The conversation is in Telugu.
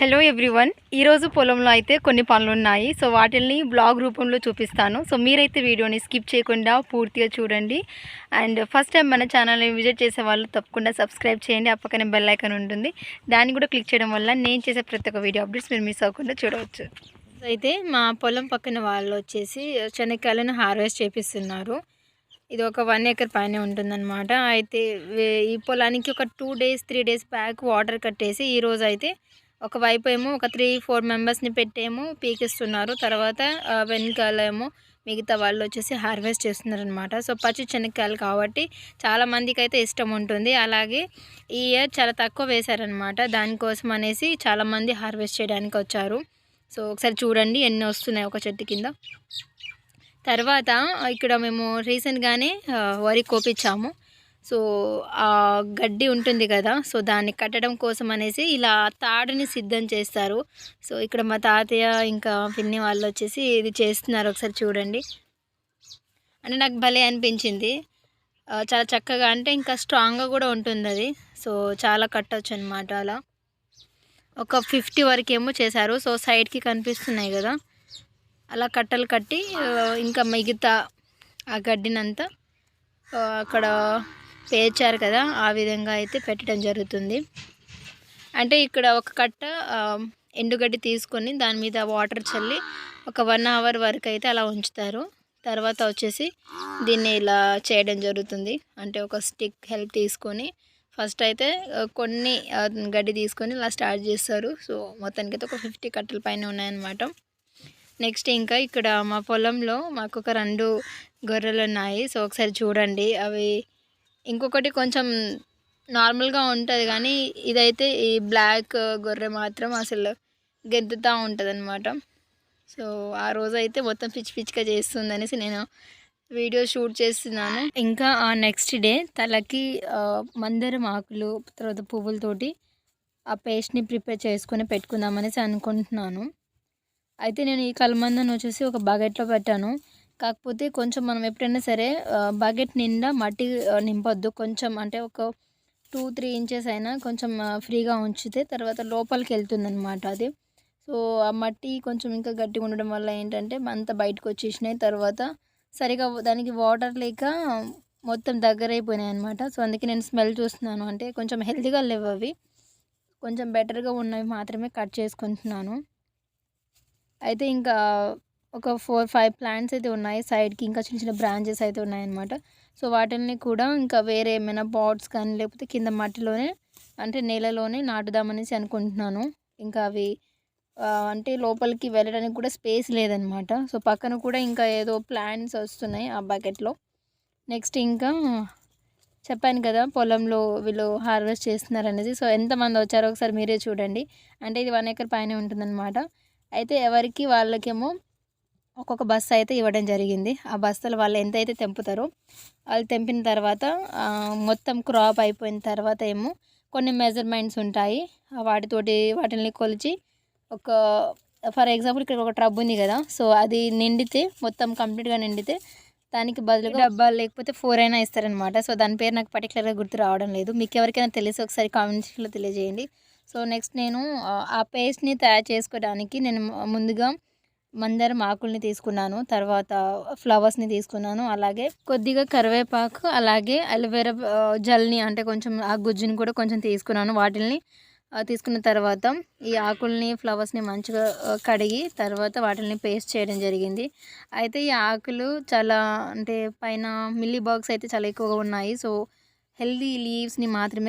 హలో ఎవ్రీవన్ ఈరోజు పొలంలో అయితే కొన్ని పనులు ఉన్నాయి. సో వాటిని బ్లాగ్ రూపంలో చూపిస్తాను. సో మీరైతే వీడియోని స్కిప్ చేయకుండా పూర్తిగా చూడండి. అండ్ ఫస్ట్ టైం మన ఛానల్ని విజిట్ చేసే వాళ్ళు తప్పకుండా సబ్స్క్రైబ్ చేయండి. ఆ పక్కనే బెల్ ఐకాన్ ఉంటుంది. దాన్ని కూడా క్లిక్ చేయడం వల్ల నేను చేసే ప్రతి ఒక్క వీడియో అప్డేట్స్ మీరు మిస్ అవ్వకుండా చూడవచ్చు. అయితే మా పొలం పక్కన వాళ్ళు వచ్చేసి శనక్కాయలను హార్వెస్ట్ చేపిస్తున్నారు. ఇది ఒక వన్ ఏకర్ పైన ఉంటుందన్నమాట. అయితే వే- ఈ పొలానికి ఒక two days three days back water కట్టేసి ఈరోజు అయితే ఒక వైపు ఏమో ఒక త్రీ ఫోర్ మెంబర్స్ని పెట్టేమో పీకిస్తున్నారు. తర్వాత వెనకాల ఏమో మిగతా వాళ్ళు వచ్చేసి హార్వెస్ట్ చేస్తున్నారనమాట సో పచ్చి శనక్కాయలు కాబట్టి చాలామందికి అయితే ఇష్టం ఉంటుంది. అలాగే ఈ ఇయర్ చాలా తక్కువ వేశారనమాట దానికోసం అనేసి చాలామంది హార్వెస్ట్ చేయడానికి వచ్చారు. సో ఒకసారి చూడండి ఎన్ని వస్తున్నాయి ఒక చెట్టు కింద. తర్వాత ఇక్కడ మేము రీసెంట్గానే వరి కోపించాము. సో ఆ గడ్డి ఉంటుంది కదా సో దాన్ని కట్టడం కోసం అనేసి ఇలా తాడుని సిద్ధం చేస్తారు. సో ఇక్కడ మా తాతయ్య ఇంకా పిన్ని వాళ్ళు వచ్చేసి ఇది చేస్తున్నారు ఒకసారి చూడండి. అంటే నాకు భలే అనిపించింది. చాలా చక్కగా అంటే ఇంకా స్ట్రాంగ్గా కూడా ఉంటుంది అది. సో చాలా కట్టవచ్చు అనమాట అలా. ఒక ఫిఫ్టీ వరకు ఏమో చేశారు. సో సైడ్కి కనిపిస్తున్నాయి కదా. అలా కట్టలు కట్టి ఇంకా మిగతా ఆ గడ్డినంతా అక్కడ పేర్చారు కదా ఆ విధంగా అయితే పెట్టడం జరుగుతుంది. అంటే ఇక్కడ ఒక కట్ట ఎండుగడ్డి తీసుకొని దాని మీద వాటర్ చల్లి ఒక వన్ అవర్ వరకు అయితే అలా ఉంచుతారు. తర్వాత వచ్చేసి దీన్ని ఇలా చేయడం జరుగుతుంది. అంటే ఒక స్టిక్ హెల్ప్ తీసుకొని ఫస్ట్ అయితే కొన్ని గడ్డి తీసుకొని ఇలా స్టార్ట్ చేస్తారు. సో మొత్తానికి అయితే ఒక ఫిఫ్టీ కట్టల పైన ఉన్నాయన్నమాట. నెక్స్ట్ ఇంకా ఇక్కడ మా పొలంలో మాకు ఒక రెండు గొర్రెలు ఉన్నాయి. సో ఒకసారి చూడండి అవి ఇంకొకటి కొంచెం నార్మల్గా ఉంటుంది కానీ ఇదైతే ఈ బ్లాక్ గొర్రె మాత్రం అసలు గెంతుతూ ఉంటుంది అనమాట సో ఆ రోజు అయితే మొత్తం పిచ్చి పిచ్చిగా చేస్తుంది అనేసి నేను వీడియో షూట్ చేస్తున్నాను. ఇంకా ఆ నెక్స్ట్ డే తలకి మందరం ఆకులు తర్వాత పువ్వులతోటి ఆ పేస్ట్ని ప్రిపేర్ చేసుకొని పెట్టుకుందామనేసి అనుకుంటున్నాను. అయితే నేను ఈ కలమందను వచ్చేసి ఒక బకెట్లో పెట్టాను. కాకపోతే కొంచెం మనం ఎప్పుడైనా సరే బకెట్ నిండా మట్టి నింపొద్దు. కొంచెం అంటే ఒక టూ త్రీ ఇంచెస్ అయినా కొంచెం ఫ్రీగా ఉంచితే తర్వాత లోపలికి వెళ్తుందనమాట అది. సో ఆ మట్టి కొంచెం ఇంకా గట్టిగా ఉండడం వల్ల ఏంటంటే అంత బయటకు వచ్చేసినాయి. తర్వాత సరిగా దానికి వాటర్ లేక మొత్తం దగ్గర అయిపోయినాయి అనమాట సో అందుకే నేను స్మెల్ చూస్తున్నాను. అంటే కొంచెం హెల్తీగా లేవు అవి. కొంచెం బెటర్గా ఉన్నవి మాత్రమే కట్ చేసుకుంటున్నాను. అయితే ఇంకా ఒక ఫోర్ ఫైవ్ ప్లాంట్స్ అయితే ఉన్నాయి. సైడ్కి ఇంకా చిన్న చిన్న బ్రాంచెస్ అయితే ఉన్నాయన్నమాట. సో వాటిని కూడా ఇంకా వేరే ఏమైనా పాట్స్ కానీ లేకపోతే కింద మట్టిలోనే అంటే నేలలోనే నాటుదామనేసి అనుకుంటున్నాను. ఇంకా అవి అంటే లోపలికి వెళ్ళడానికి కూడా స్పేస్ లేదనమాట సో పక్కన కూడా ఇంకా ఏదో ప్లాంట్స్ వస్తున్నాయి ఆ బకెట్లో. నెక్స్ట్ ఇంకా చెప్పాను కదా పొలంలో వీళ్ళు హార్వెస్ట్ చేస్తున్నారు అనేది సో ఎంతమంది వచ్చారో ఒకసారి మీరే చూడండి. అంటే ఇది వన్ ఎకర్ పైన ఉంటుందన్నమాట. అయితే ఎవరికి వాళ్ళకేమో ఒక్కొక్క బస్సు అయితే ఇవ్వడం జరిగింది. ఆ బస్తాలు వాళ్ళు ఎంత అయితే తెంపుతారో వాళ్ళు తెంపిన తర్వాత మొత్తం క్రాప్ అయిపోయిన తర్వాత ఏమో కొన్ని మెజర్మెంట్స్ ఉంటాయి. వాటితోటి వాటిని కొలిచి ఒక ఫర్ ఎగ్జాంపుల్ ఇక్కడ ఒక ట్రబ్ ఉంది కదా సో అది నిండితే మొత్తం కంప్లీట్గా నిండితే దానికి బదులుగా డబ్బా లేకపోతే ఫోర్ అయినా ఇస్తారనమాట సో దాని పేరు నాకు పర్టికులర్గా గుర్తు రావడం లేదు. మీకు ఎవరికైనా తెలిసి ఒకసారి కామెంట్స్లో తెలియజేయండి. సో నెక్స్ట్ నేను ఆ, పేస్ట్ని తయారు చేసుకోవడానికి నేను ముందుగా మందారం ఆకుల్ని తీసుకున్నాను తర్వాత ఫ్లవర్స్ని తీసుకున్నాను అలాగే కొద్దిగా కరివేపాకు అలాగే అలోవేరా జల్ని అంటే కొంచెం ఆ గుజ్జుని కూడా కొంచెం తీసుకున్నాను. వాటిని తీసుకున్న తర్వాత ఈ ఆకుల్ని ఫ్లవర్స్ని మంచిగా కడిగి తర్వాత వాటిని పేస్ట్ చేయడం జరిగింది. అయితే ఈ ఆకులు చాలా అంటే పైన మిల్లీ బాగ్స్ అయితే చాలా ఎక్కువగా ఉన్నాయి. సో హెల్దీ లీవ్స్ని మాత్రమే